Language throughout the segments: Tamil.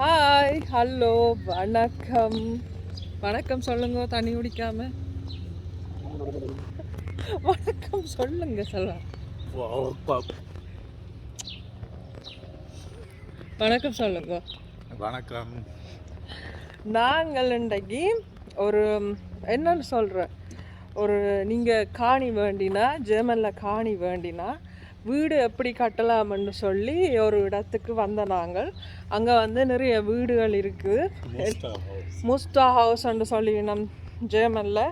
ஹாய் ஹலோ வணக்கம். வணக்கம் சொல்லுங்க தண்ணி குடிக்காம. வணக்கம் சொல்லுங்க செல்வா வணக்கம் சொல்லுங்க. வணக்கம். நாங்கள் இன்றைக்கு ஒரு என்னன்னு சொல்கிறேன் ஒரு நீங்கள் காணி வேண்டினா ஜெர்மனில் காணி வேண்டினா வீடு எப்படி கட்டலாம்னு சொல்லி ஒரு இடத்துக்கு வந்த நாங்கள். அங்கே வந்து நிறைய வீடுகள் இருக்குது முஸ்டா ஹவுஸ்ன்னு சொல்லி நம் ஜெர்மனில்.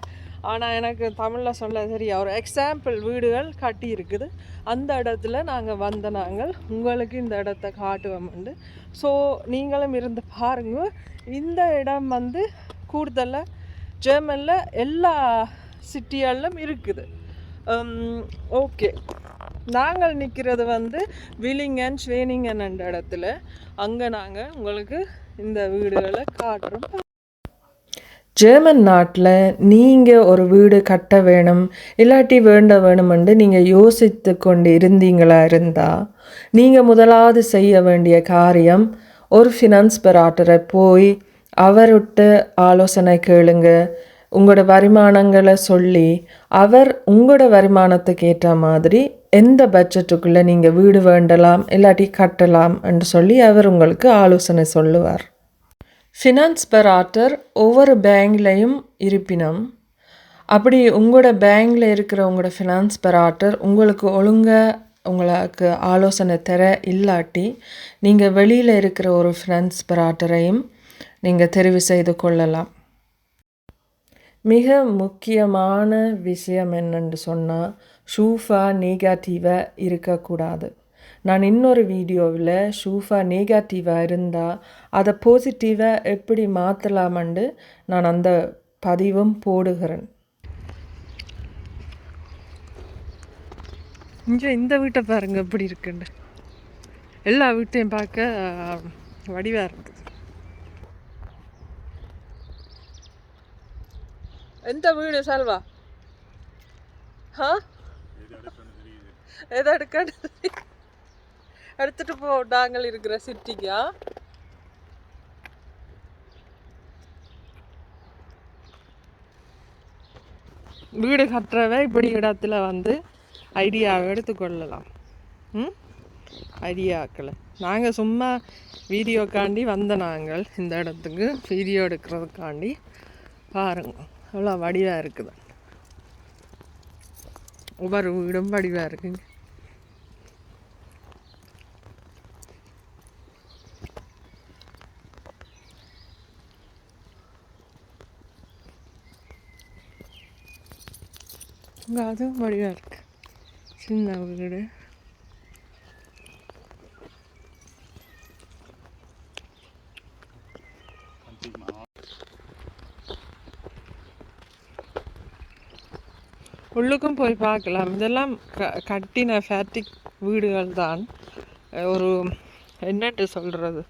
ஆனால் எனக்கு தமிழில் சொல்ல தெரியும் ஒரு எக்ஸாம்பிள் வீடுகள் கட்டி இருக்குது. அந்த இடத்துல நாங்கள் வந்த நாங்கள். உங்களுக்கு இந்த இடத்த காட்டுவோம்ண்டு ஸோ நீங்களும் இருந்து பாருங்க. இந்த இடம் வந்து கூடுதலாக ஜெர்மனில் எல்லா சிட்டியாலும் இருக்குது. ஓகே நாங்கள் நிற்கிறது வந்து விலிங்கன் ஸ்வேனிங்கன் என்ற இடத்துல. அங்கே நாங்கள் உங்களுக்கு இந்த வீடுகளை காட்டுறோம். ஜெர்மன் நாட்டில் நீங்கள் ஒரு வீடு கட்ட வேணும் இல்லாட்டி வேண்ட வேணுமென்று நீங்கள் யோசித்து கொண்டு இருந்தீங்களா இருந்தால் நீங்கள் முதலாவது செய்ய வேண்டிய காரியம் ஒரு ஃபினான்ஸ் பெராட்டரை போய் அவர்கிட்ட ஆலோசனை கேளுங்க. உங்களோட வருமானங்களை சொல்லி அவர் உங்களோட வருமானத்துக்கு ஏற்ற மாதிரி எந்த பட்ஜெட்டுக்குள்ளே நீங்கள் வீடு வேண்டலாம் இல்லாட்டி கட்டலாம் என்று சொல்லி அவர் உங்களுக்கு ஆலோசனை சொல்லுவார். ஃபினான்ஸ் பெராட்டர் ஒவ்வொரு பேங்க்லேயும் இருப்பினும் அப்படி உங்களோட பேங்கில் இருக்கிற உங்களோட ஃபினான்ஸ் பெராட்டர் உங்களுக்கு ஒழுங்காக உங்களுக்கு ஆலோசனை தர இல்லாட்டி நீங்கள் வெளியில் இருக்கிற ஒரு ஃபினான்ஸ் பெராட்டரையும் நீங்கள் தெரிவு செய்து கொள்ளலாம். மிக முக்கியமான விஷயம் என்னென்னு சொன்னால் ஷூஃபா நெகட்டிவாக இருக்கக்கூடாது. நான் இன்னொரு வீடியோவில் ஷூஃபா நெகட்டிவாக இருந்தால் அதை பாசிட்டிவாக எப்படி மாற்றலாமண்டு நான் அந்த பதிவும் போடுகிறேன். இங்கே இந்த வீட்டை பாருங்கள் எப்படி இருக்குன்னு. எல்லா வீட்டையும் பார்க்க வடிவாக இருக்குது எந்த வீடு செல்வா எதை எடுக்க எடுத்துட்டு போ நாங்கள் இருக்கிற சிட்டிக்கா வீடு கட்டுறவ இப்படி இடத்துல வந்து ஐடியாவை எடுத்துக்கொள்ளலாம் ம் ஐடியாக்களை நாங்கள் சும்மா வீடியோக்காண்டி வந்த நாங்கள் இந்த இடத்துக்கு வீடியோ எடுக்கிறதுக்காண்டி பாருங்க அவ்வளோ வடிவாக இருக்குது. ஒவ்வொரு வீடும் வடிவாக இருக்குங்க. இங்கே அதுவும் வடிவாக இருக்கு. சின்ன வீடு. உள்ளுக்கும் போய் பார்க்கலாம். இதெல்லாம் க கட்டின ஃபேட்டிக் வீடுகள் தான் ஒரு என்னட்டு சொல்கிறது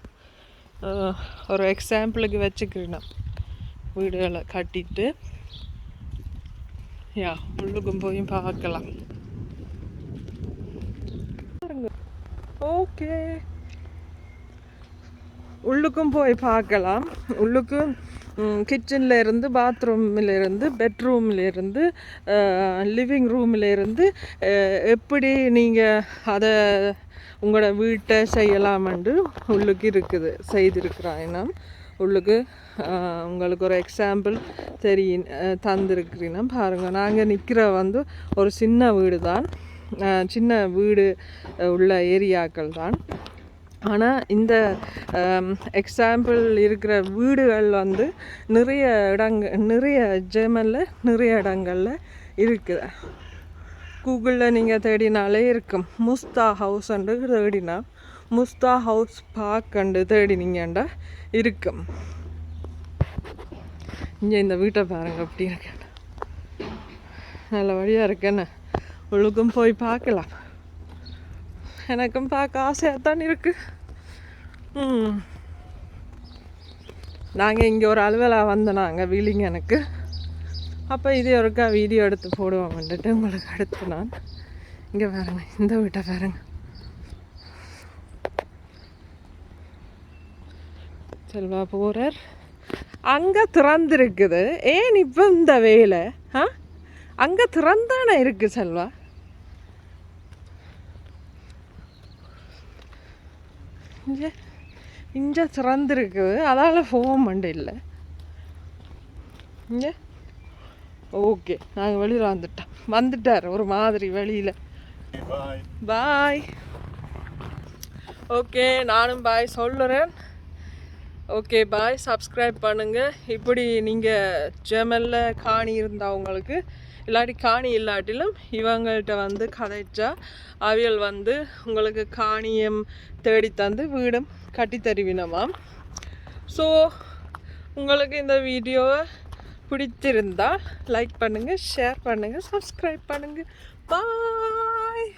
ஒரு எக்ஸாம்பிளுக்கு வச்சுக்கிறேன். வீடுகளை கட்டிட்டு யா உள்ளுக்கும் போய் பார்க்கலாம். ஓகே உள்ளுக்கும் போய் பார்க்கலாம். உள்ளுக்கும் கிச்சனில் இருந்து பாத்ரூமில் இருந்து பெட்ரூமில் இருந்து லிவிங் ரூமில் இருந்து எப்படி நீங்கள் அதை உங்களோட வீட்டை செய்யலாமென்று உள்ளுக்கு இருக்குது செய்திருக்கிறாயினா உள்ளுக்கு உங்களுக்கு ஒரு எக்ஸாம்பிள் தெரியும் தந்திருக்கிறீங்கன்னா பாருங்கள் நாங்கள் நிற்கிற வந்து ஒரு சின்ன வீடு தான் சின்ன வீடு உள்ள ஏரியாக்கள் தான் ஆனால் இந்த எக்ஸாம்பிள் இருக்கிற வீடுகள் வந்து நிறைய இடங்க நிறைய ஜெர்மனில் நிறைய இடங்களில் இருக்குது கூகுளில் நீங்கள் தேடினாலே இருக்கும். முஸ்தா ஹவுஸ்ண்டு தேடினா முஸ்தா ஹவுஸ் பார்க்கண்டு தேடினீங்கண்டா இருக்கும். இங்கே இந்த வீட்டை பாருங்கள் அப்படி இருக்கேன் நல்ல வழியாக இருக்கேன்னு உங்களுக்கும் போய் பார்க்கலாம். எனக்கும் பார்க்க ஆசையாக தான் இருக்குது ம். நாங்கள் இங்கே ஒரு அலுவலாக வந்தோம் நாங்கள் வீலிங் எனக்கு. அப்போ இது ஒருக்கா வீடியோ எடுத்து போடுவோம் வந்துட்டு உங்களுக்கு அடுத்து நான். இங்கே பாருங்க இந்த வீட்டை பாருங்க. செல்வா போகிறார் அங்கே திறந்துருக்குது. ஏன் இப்போ இந்த வேலை? ஆ? அங்கே திறந்தானே இருக்குது செல்வா? இங்கே இங்கே திறந்துருக்குது அதால் ஃபோன் பண்ண இல்லை. இங்கே. ஓகே நாங்கள் வெளியில் வந்துட்டோம். வந்துட்டார் ஒரு மாதிரி வெளியில். பாய் ஓகே நானும் பாய் சொல்லுறேன் ஓகே பாய் சப்ஸ்கிரைப் பண்ணுங்கள் இப்படி நீங்கள் ஜெர்மனில் காணி இருந்தவங்களுக்கு இல்லாட்டி காணி இல்லாட்டிலும் இவங்கள்ட்ட வந்து கதைச்சா அவியல் வந்து உங்களுக்கு காணியம் தேடி தந்து வீடும் கட்டி தருவினமாம் ஸோ உங்களுக்கு இந்த வீடியோவை பிடிச்சிருந்தால் லைக் பண்ணுங்கள் ஷேர் பண்ணுங்கள் சப்ஸ்கிரைப் பண்ணுங்கள் பாய்